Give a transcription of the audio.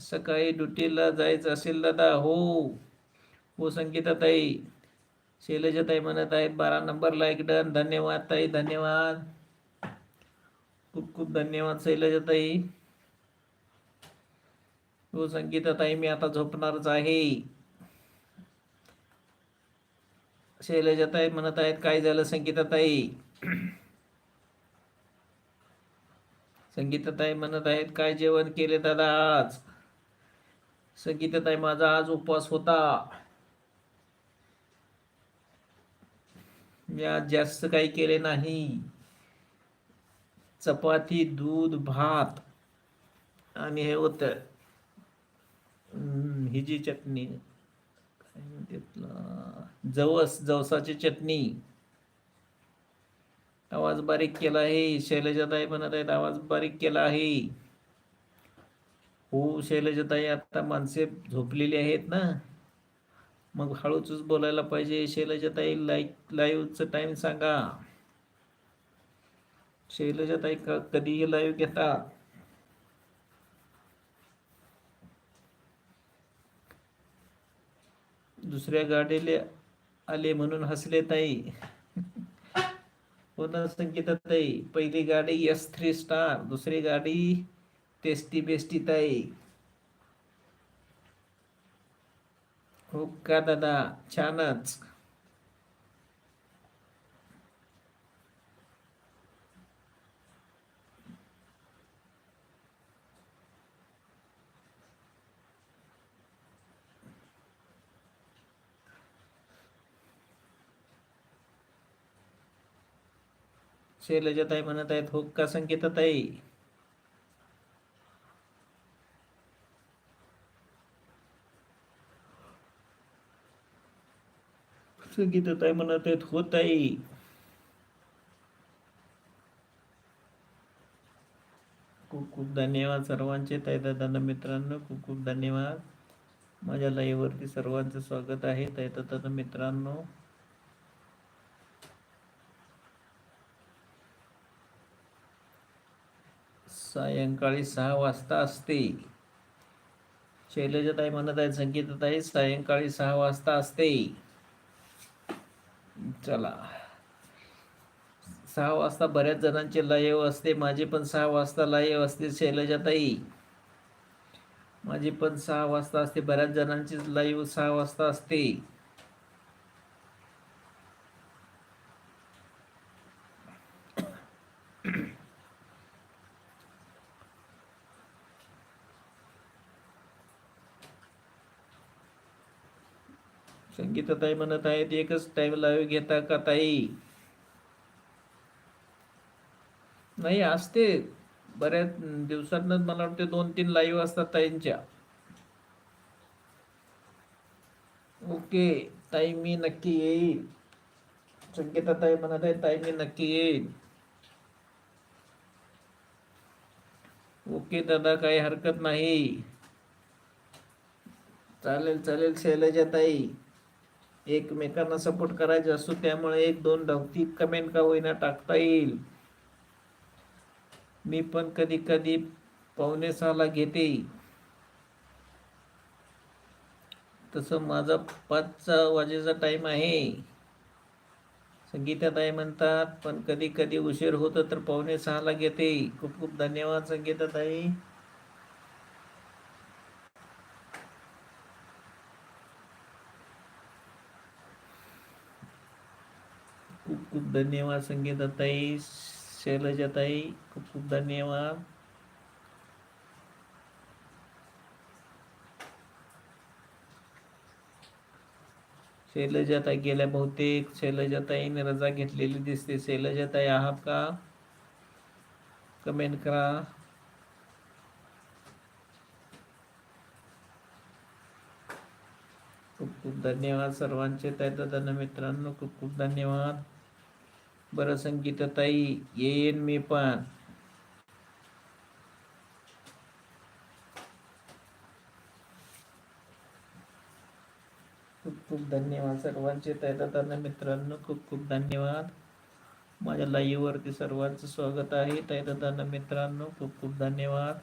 सकाळी ड्युटीला जायचं असेल दादा हो. हो संगीता ताई. शैलजा ताई म्हणत आहेत बारा नंबर लाईक डन धन्यवाद ताई धन्यवाद. खूप खूप धन्यवाद शैलजा ताई. हो संगीता ताई मी आता झोपणारच आहे. शैलजा ताई म्हणत आहेत काय झालं संगीता ताई? संगीताताई म्हणत आहेत काय जेवण केले दादा आज? संगीताताई माझा आज उपवास होता. मी आज जास्त काही केले नाही. चपाती दूध भात आणि हे होत. हिजी जी चटणी. काय म्हणते जवस जवसाची चटणी. आवाज बारीक केला आहे. शैलजाताई म्हणत आहेत आवाज बारीक केला आहे. हो शैलजाताई आता माणसे झोपलेली आहेत ना? मग हळूच बोलायला पाहिजे. शैलजाताई लाईक लाईव्हचं टाइम सांगा. शैलजाताई कधीही लाईव्ह घेतात दुसऱ्या गाडीला आले म्हणून हसले ताई. पुन्हा संगीताताई पहिली गाडी एस थ्री स्टार दुसरी गाडी टेस्टी बेस्टी ताई. हो का दादा? छानच. शैलजाताई म्हणत आहेत हो का संगीताताई संगीताताई म्हणत आहेत हो ताई. खूप खूप धन्यवाद सर्वांचे ताई दादा मित्रांनो खूप खूप धन्यवाद. माझ्या लाईव्हवरती सर्वांचं स्वागत आहे ताई दादा मित्रांनो. सायंकाळी सहा वाजता असते. शैलजाताई म्हणत आहेत संगीताताई सायंकाळी सहा वाजता असते. चला. सहा वाजता बऱ्याच जणांचे लाईव्ह असते माझी पण सहा वाजता लाईव्ह असते शैलजाताई. माझी पण सहा वाजता असते बऱ्याच जणांची लाईव्ह सहा वाजता असते. संगीता ताई म्हणत आहेत एकच टाइम लाईव्ह घेता का ताई? नाही असते. बऱ्याच दिवसांना मला वाटते दोन तीन लाईव्ह असतात ताईंच्या. ओके ताई मी नक्की येईल संगीता ताई म्हणत आहे ताई मी नक्की येईल ओके दादा काही हरकत नाही. चालेल चालेल शैलजा ताई. एकमेकांना सपोर्ट करायचे असतो त्यामुळे एक दोन धावती कमेंट का होईना टाकता येईल. मी पण कधी कधी पावणे सहाला घेते. तसं माझा पाचचा वाजेचा टाइम आहे. संगीताताई म्हणतात पण कधी कधी उशीर होतं तर पावणे सहाला घेते. खूप खूप धन्यवाद संगीताताई खूप खूप धन्यवाद संगीताताई शैलजाताई खूप खूप धन्यवाद. शैलजाताई गेल्या बहुतेक शैलजाताईने रजा घेतलेली दिसते. शैलजाताई आहात का? कमेंट करा. खूप खूप धन्यवाद सर्वांचे. दादा मित्रांनो खूप खूप धन्यवाद. बरं संगीताताई येईन मी पण. खूप खूप धन्यवाद सर्वांचे दादा मित्रांनो खूप खूप धन्यवाद. माझ्या लाईव्हवरती सर्वांचं स्वागत आहे. दादा मित्रांनो खूप खूप धन्यवाद.